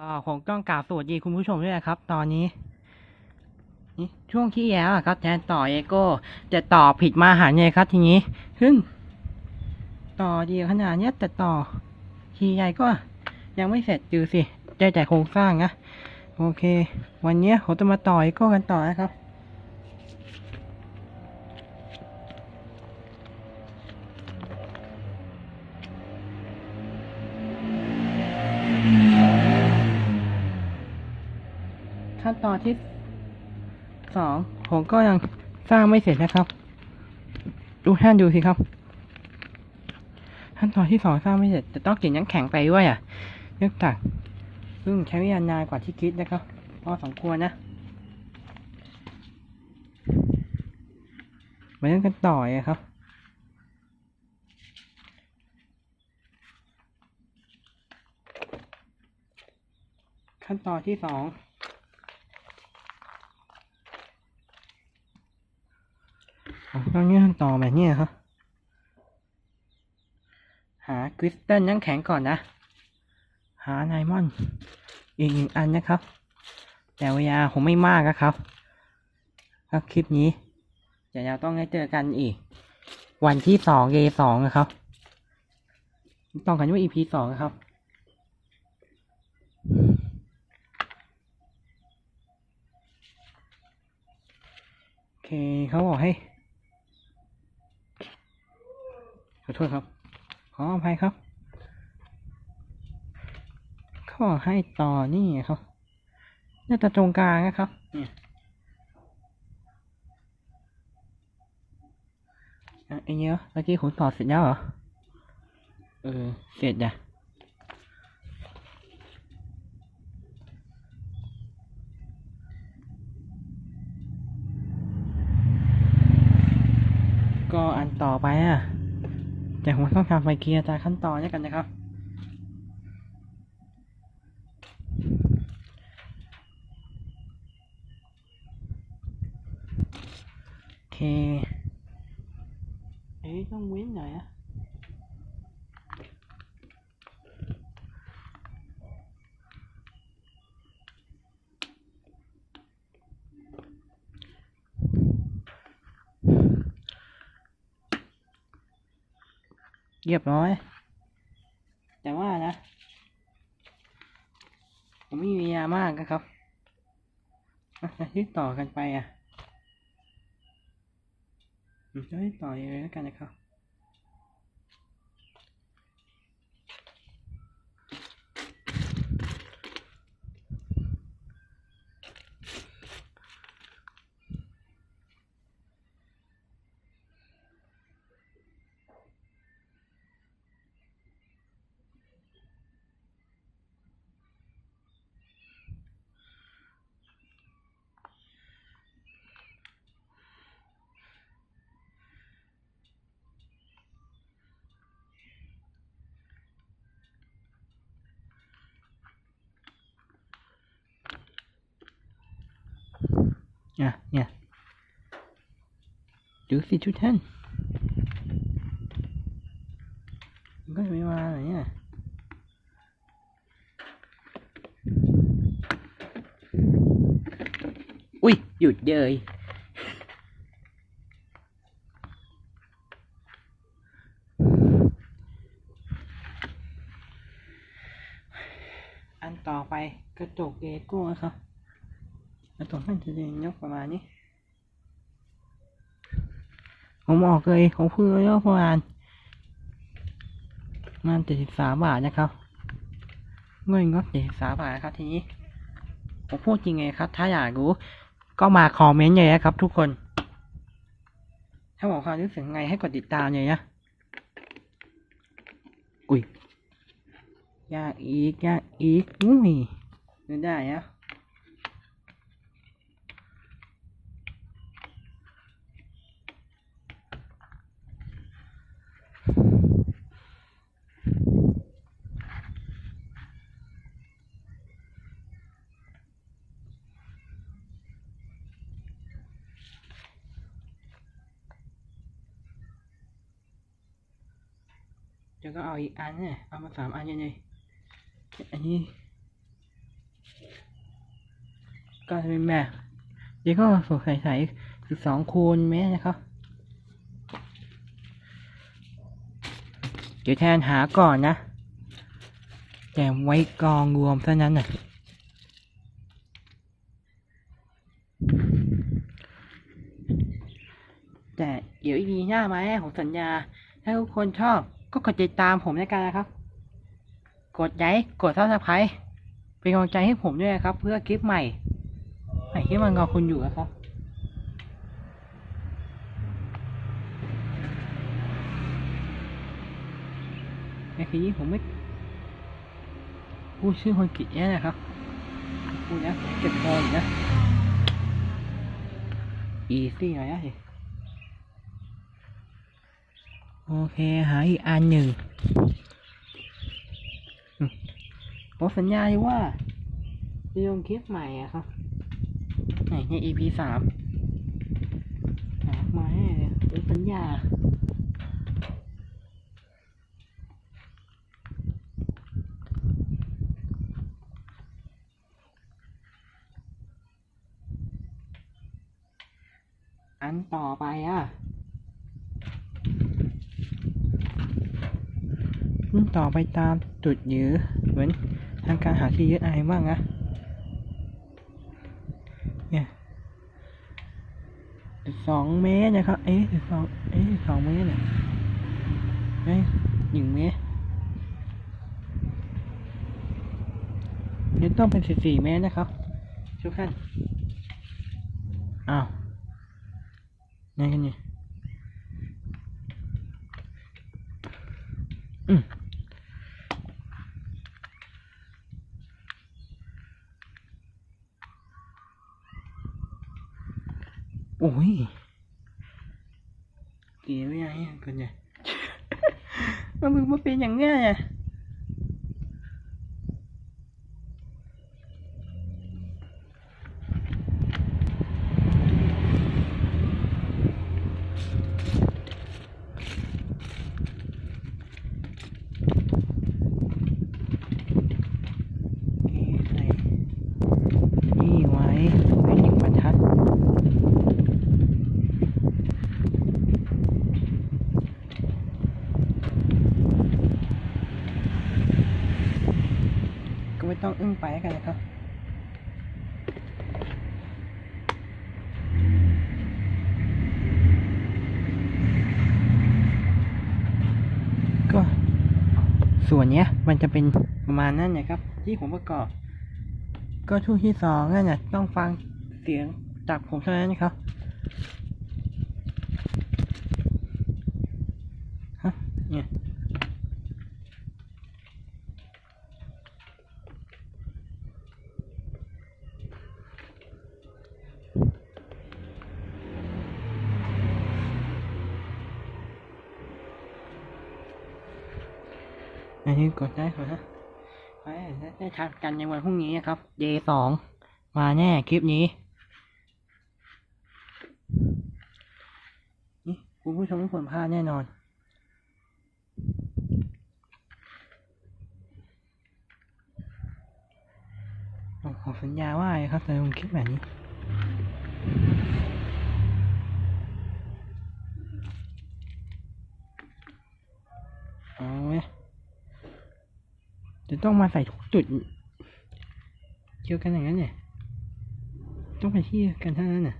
ก็คงต้องกราบสวัสดีคุณผู้ชมด้วยนะครับ ตอนนี้ช่วงที่แล้วอะครับแทนต่อเอโก้จะต่อผิดมาหาเนี่ยครับ ทีนี้ซึ่งต่อดีขนาดเนี้ยแต่ต่อทีใหญ่ก็ยังไม่เสร็จดูสิใจแต่โครงสร้างนะโอเค วันนี้ผมจะมาต่อเอโก้กันต่อนะครับ ขั้นตอนที่สองผมก็ยังสร้างไม่เสร็จนะครับ ดูท่านดูสิครับ ขั้นตอนที่สองสร้างไม่เสร็จแต่ต้องเก็บน้ำแข็งไปด้วยอะเนื่องจากซึ่งใช้เวลานานกว่าที่คิดนะครับพอสมควรนะมาเริ่มกันต่อเลยครับขั้นตอนที่สอง ผม ต้องยื่นต่อแบบนี้ครับหาคริสตัลน้ำแข็งก่อนนะ หาไนมอน อีกหนึ่งอันนะครับ แต่เวลาผมไม่มากนะครับก็คลิปนี้เดี๋ยวเราต้องได้เจอกันอีก วันที่สองเยสองนะครับต้องกันว่า EP สองนะครับโอเคเขาบอกให้ ขอโทษครับ ขออภัยครับเขาบอกให้ต่อนี่ครับน่าจะตรงกลางนะครับ เนี่ยอะไอ้เนี้ยเมื่อกี้ผมต่อเสร็จแล้วเหรอ เออ เสร็จอะก็อันต่อไปอะ แต่ผมต้องทำไปเกียร์ตามขั้นตอนด้วยกันนะครับ โอเคเอ๊ะต้องเว้นหน่อยอะ เรียบร้อย แต่ว่านะ ผมไม่มียามากนะครับอะจะที่ต่อกันไปอะอืมจะยืดต่อยังไงแล้วกันนะครับ อะเนี่ยดูสิทุกท่านมันก็จะไม่มาไหนเนี่ยอุ้ย หยุดเลยอันต่อไปกระจกเอโก้นะครับ แล้วตรงนั้นจะเป็นยกประมาณนี้ ผมออกเลยของเพื่อยกประมาณมันเจ็ดสิบสามบาทนะครับเงินงบเจ็ดสิบสามบาทนะครับทีนี้ ผมพูดจริงไงครับ ถ้าอยากรู้ ก็มาคอมเมนต์เลยนะครับ ทุกคน ถ้าบอกความรู้สึกไงให้กดติดตามเลยนะอุ้ยยากอีกยากอีกอุ้ยไม่ได้นะ แล้วก็เอาอีกอันเนี่ยเอามาสามอันยังไงอันนี้ก็จะเป็นแบบเดี๋ยวก็สงสัยใส่สิบสองคูณเมตรนะครับ เดี๋ยวแทนหาก่อนนะแต่ไว้กองรวมเท่านั้นน่ะแต่เดี๋ยวอีพีหน้ามาแน่ผมสัญญา ถ้าทุกคนชอบ ก็กดติดตามผมในกันนะครับ กดไลค์กดซับสไครต์เป็นกำลังใจให้ผมด้วยนะครับ เพื่อคลิปใหม่ใหม่ที่มันรอคุณอยู่นะครับในทีนี้ผมไม่พูดชื่อคนกิจเนี่ยนะครับพูดนะเจ็บคออีกนะอีซี่หน่อยนะสิ โอเค หาอีกอันหนึ่งอืมผมสัญญาเลยว่าจะลงคลิปใหม่อะครับไหนใน EP สามหามาแน่เลยสัญญาอันต่อไปอะ อืมต่อไปตามจุดยื้อเหมือนทางการหาที่ยึดอะไรบ้างนะเนี่ยสองเมตรนะครับ เอ๊ะสองเอ๊ะสองเมตรเนี่ยเอ๊ะหนึ่งเมตรนี่ต้องเป็นสิบสี่เมตรนะครับทุกท่านอ้าวไงกันเนี่ยอืม อ้ยเกี่ยวยังไงกันเนี่ยมันมึงมาเป็นอย่างเงี้ยเนี่ยโอเคใส่นี่ไว้เป็นหนึ่งบรรทัด ก็ ไปกันนะครับก็ส่วนเนี้ยมันจะเป็นประมาณนั้นนะครับ ที่ผมประกอบ ก็ช่วงที่สองนั่นน่ะต้องฟังเสียงจากผมเท่านั้นครับฮะเนี่ย อันนี้ กดได้ก่อนนะไปได้ทำกันในวันพรุ่งนี้นะครับ Day สองมาแน่คลิปนี้นี่คุณผู้ชมไม่ควรพลาดแน่นอนผมขอสัญญาว่าครับจะลงคลิปแบบนี้ จะต้องมาใส่ทุกจุดเกี่ยวกันอย่างนั้นเนี่ย ต้องไปที่กันเท่านั้นน่ะ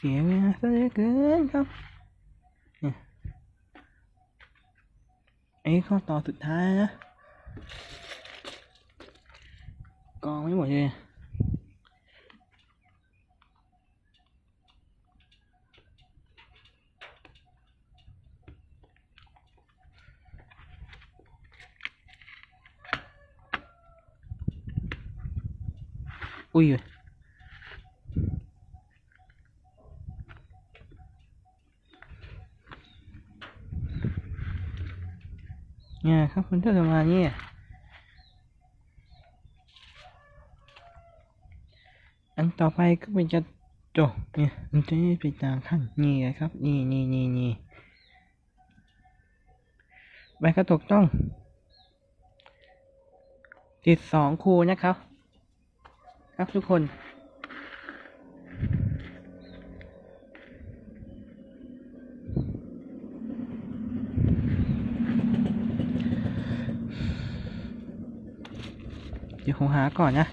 เสียเวลาซะเหลือเกินครับเนี่ยอันนี้ข้อต่อสุดท้ายนะม่หมดเลยอุ้ยเนี่ยครับคุณเท่ามาเนี่ยอันต่อไปก็เป็นจะจบเนี่ยมันจะไม่ไปตามขั้นนี่เลยครับ นี่นี่นี่นี่ใบกระตกต้อง ติดสองคูนะครับ ครับทุกคน เดี๋ยวผมหาก่อนนะ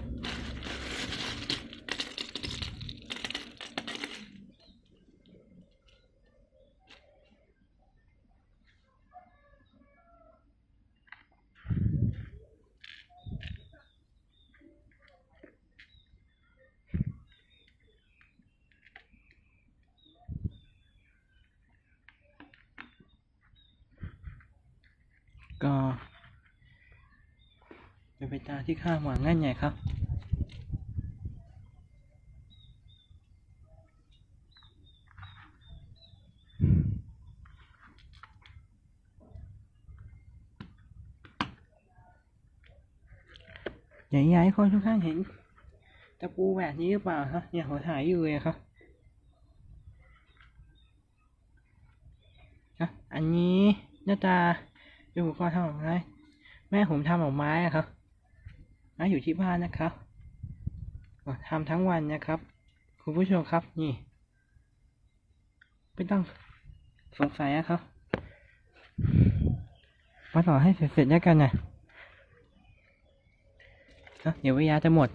ก็ เป็นไปตามที่คาดหวังนั่นไงครับอย่ายากให้คนทุกท่านเห็นตะปูแบบนี้หรือเปล่าครับเนี่ยผมถ่ายอยู่เลยครับอะอันนี้หน้าตาเป็นอุปกรณ์ทำดอกไม้แม่ผมทำดอกไม้อะครับ นะอยู่ที่บ้านนะครับทำทั้งวันนะครับ คุณผู้ชมครับนี่ ไม่ต้องสงสัยนะครับ มาต่อให้เสร็จๆแล้วกันนะนะเดี๋ยวเวลาจะหมด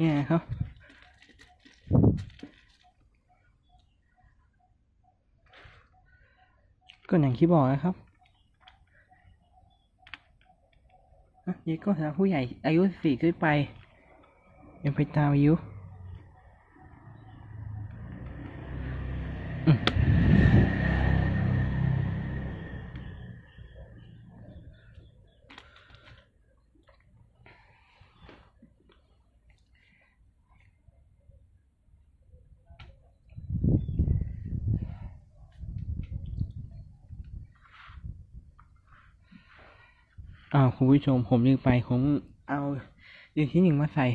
นี่ยครับก็อย่างที่บอกนะครับอะนี่ก็สำหรับผู้ใหญ่อายุสี่ขึ้นไปยังไปตามอายุ อ้าวคุณผู้ชมผมลืมไปผมเอาอีกที่หนึ่งมาใส่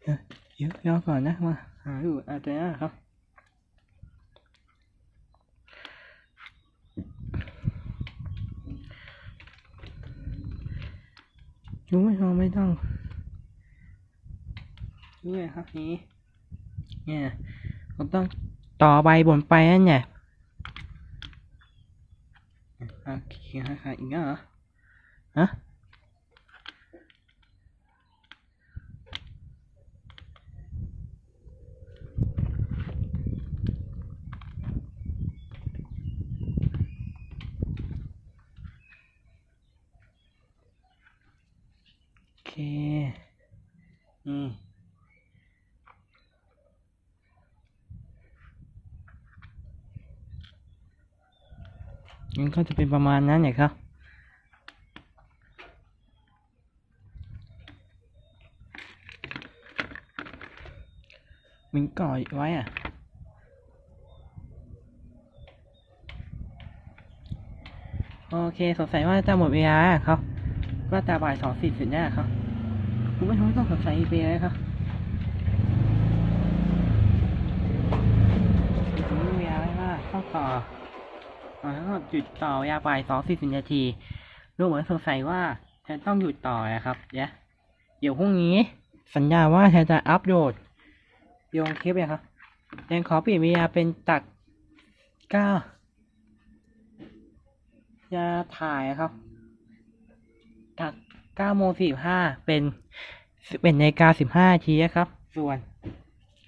เดี๋ยวเดี๋ยวรอก่อนนะมาหาอยู่อาจจะนะครับรู้ไหมเราไม่ต้องด้วยครับนี้เนี่ยเราต้องต่อใบบนไปนั่นเนี่ยโอเคครับอีกแล้วเหรอ ฮะโอเคอืม งั้นก็จะเป็นประมาณนั้นเนี่ยครับ mình còi ไว้อะโอเค สงสัยว่าจะหมดเวลาครับว่าแต่บ่ายสองสี่สิบแน่ครับคุณผู้ชมไม่ต้องสงสัยอีกเลยครับถึงเวลาไม่าต้องต่ออ่าแล้วก็หยุดต่อเวลาบ่ายสองสี่สิบนาทีดูเหมือนสงสัยว่าฉันต้องหยุดต่อนะครับเดี๋ยวเดี๋ยวพรุ่งนี้ สัญญาว่าฉันจะอัปโหลด ยงคลิปเลยครับยังขอเปลี่ยาเป็นตักเก้าจะถ่ายครับจาก9โมง45เป็น11นาฬิกา15นาทีนะครับ ส่วน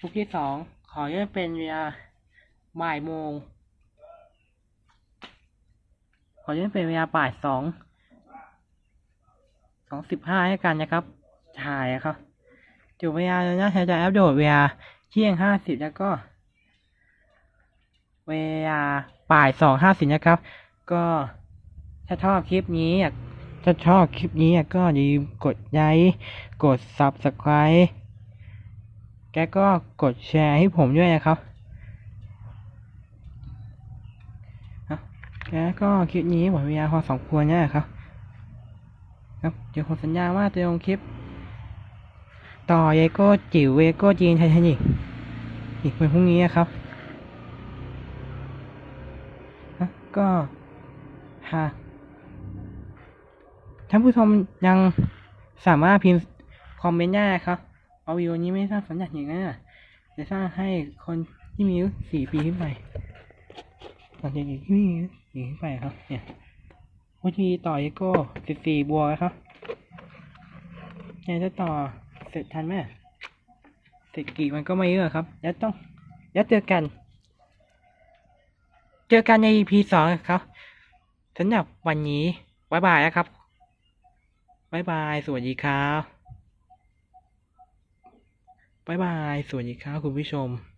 ทุกที่สองขอเลื่อนเป็นเวลาบ่ายโมง ขอเลื่อนเป็นเวลาบ่ายสองสองสิบห้าให้กันนะครับถ่ายนะครับจุดเวลาแล้วนะใช้จะอัปโหลดเวลา เที่ยงห้าสิบแล้วก็ เวลาบ่ายสองห้าสิบนะครับ ก็ถ้าชอบคลิปนี้อยากถ้าชอบคลิปนี้ก็อย่าลืมกดไลค์กด subscribe แกก็กดแชร์ให้ผมด้วยนะครับแกก็คลิปนี้หมดเวลาพอสมควรแล้วนะครับ ครับ เดี๋ยวผมสัญญาว่าจะลงคลิป ต่อเอโก้จิ๋วเอโก้จีนไททานิกอีกวันพรุ่งนี้นะครับ ก็หากท่านผู้ชมยังสามารถพิมพ์คอมเมนต์ได้ครับ เอาวิดีโอนี้ไม่สร้างสัญญาณอย่างนั้นจะสร้างให้คนที่มีอายุสี่ปีขึ้นไปตอนเด็กๆที่มีอายุสี่ขึ้นไปครับ เนี่ยวิธีต่อเอโก้สิบสี่บวกครับเนี่ยจะต่อ เสร็จทันไหมเสร็จกี่มันก็ไม่เยอะครับแล้วต้องแล้วเจอกัน เจอกันใน EP สองครับสำหรับวันนี้บ๊ายบายนะครับบ๊ายบายสวัสดีครับบ๊ายบายสวัสดีครับคุณผู้ชม